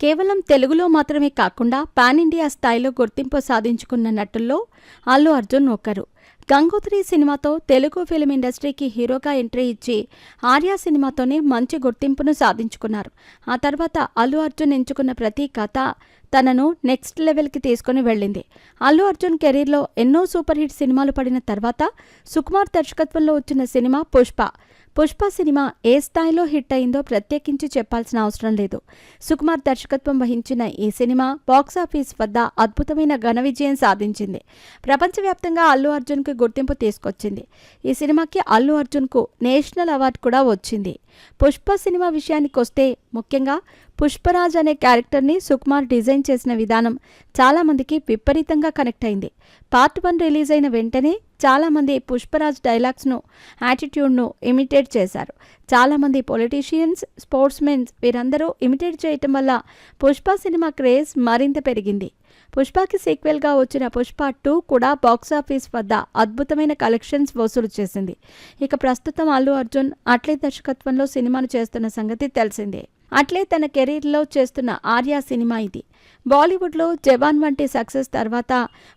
కేవలం తెలుగులో మాత్రమే కాకుండా పాన్ ఇండియా స్థాయిలో గుర్తింపు సాధించుకున్న నటుల్లో అల్లు అర్జున్ ఒకరు. గంగోత్రి సినిమాతో తెలుగు ఫిలిం ఇండస్ట్రీకి హీరోగా ఎంట్రీ ఇచ్చి ఆర్యా సినిమాతోనే మంచి గుర్తింపును సాధించుకున్నారు. ఆ తర్వాత అల్లు అర్జున్ ఎంచుకున్న ప్రతి కథ తనను నెక్స్ట్ లెవెల్కి తీసుకుని వెళ్ళింది. అల్లు అర్జున్ కెరీర్లో ఎన్నో సూపర్ హిట్ సినిమాలు పడిన తర్వాత సుకుమార్ దర్శకత్వంలో వచ్చిన సినిమా పుష్ప. పుష్ప సినిమా ఏ స్థాయిలో హిట్ అయిందో ప్రత్యేకించి చెప్పాల్సిన అవసరం లేదు. సుకుమార్ దర్శకత్వం వహించిన ఈ సినిమా బాక్సాఫీస్ వద్ద అద్భుతమైన ఘన విజయం సాధించింది. ప్రపంచవ్యాప్తంగా అల్లు అర్జున్కి గుర్తింపు తీసుకొచ్చింది. ఈ సినిమాకి అల్లు అర్జున్కు నేషనల్ అవార్డు కూడా వచ్చింది. పుష్ప సినిమా విషయానికొస్తే ముఖ్యంగా పుష్పరాజ్ అనే క్యారెక్టర్ని సుకుమార్ డిజైన్ చేసిన విధానం చాలామందికి విపరీతంగా కనెక్ట్ అయింది. పార్ట్ వన్ రిలీజ్ అయిన వెంటనే చాలామంది పుష్పరాజ్ డైలాగ్స్ను యాటిట్యూడ్ను ఇమిటేట్ చేశారు. చాలామంది పొలిటీషియన్స్ స్పోర్ట్స్ మెన్స్ వీరందరూ ఇమిటేట్ చేయటం వల్ల పుష్ప సినిమా క్రేజ్ మరింత పెరిగింది. పుష్పకి సీక్వెల్గా వచ్చిన పుష్ప టూ కూడా బాక్సాఫీస్ వద్ద అద్భుతమైన కలెక్షన్స్ వసూలు చేసింది. ఇక ప్రస్తుతం అల్లు అర్జున్ అట్లే దర్శకత్వంలో సినిమాను చేస్తున్న సంగతి తెలిసిందే. అట్లే తన కెరీర్లో చేస్తున్న ఆర్యా సినిమా ఇది. బాలీవుడ్లో జవాన్ వంటి సక్సెస్ తర్వాత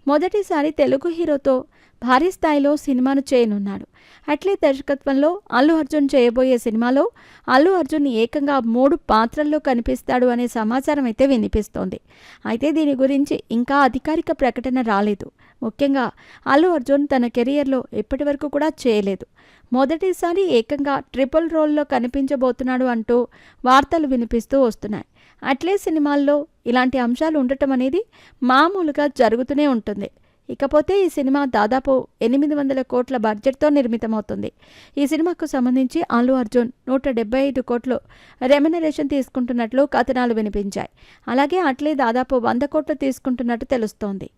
మొదటిసారి తెలుగు హీరోతో భారీ స్థాయిలో సినిమాను చేయనున్నాడు. అట్లే దర్శకత్వంలో అల్లు అర్జున్ చేయబోయే సినిమాలో అల్లు అర్జున్ ఏకంగా మూడు పాత్రల్లో కనిపిస్తాడు అనే సమాచారం అయితే వినిపిస్తోంది. అయితే దీని గురించి ఇంకా అధికారిక ప్రకటన రాలేదు. ముఖ్యంగా అల్లు అర్జున్ తన కెరియర్లో ఇప్పటివరకు కూడా చేయలేదు. మొదటిసారి ఏకంగా ట్రిపుల్ రోల్లో కనిపించబోతున్నాడు అంటూ వార్తలు వినిపిస్తూ వస్తున్నాయి. అట్లే సినిమాల్లో ఇలాంటి అంశాలు ఉండటం అనేది మామూలుగా జరుగుతూనే ఉంటుంది. ఇకపోతే ఈ సినిమా దాదాపు ఎనిమిది వందల కోట్ల బడ్జెట్తో నిర్మితమవుతుంది. ఈ సినిమాకు సంబంధించి అల్లు అర్జున్ నూట డెబ్బై ఐదు కోట్లు రెమ్యునరేషన్ తీసుకుంటున్నట్లు కథనాలు వినిపించాయి. అలాగే అట్లే దాదాపు వంద కోట్లు తీసుకుంటున్నట్టు తెలుస్తోంది.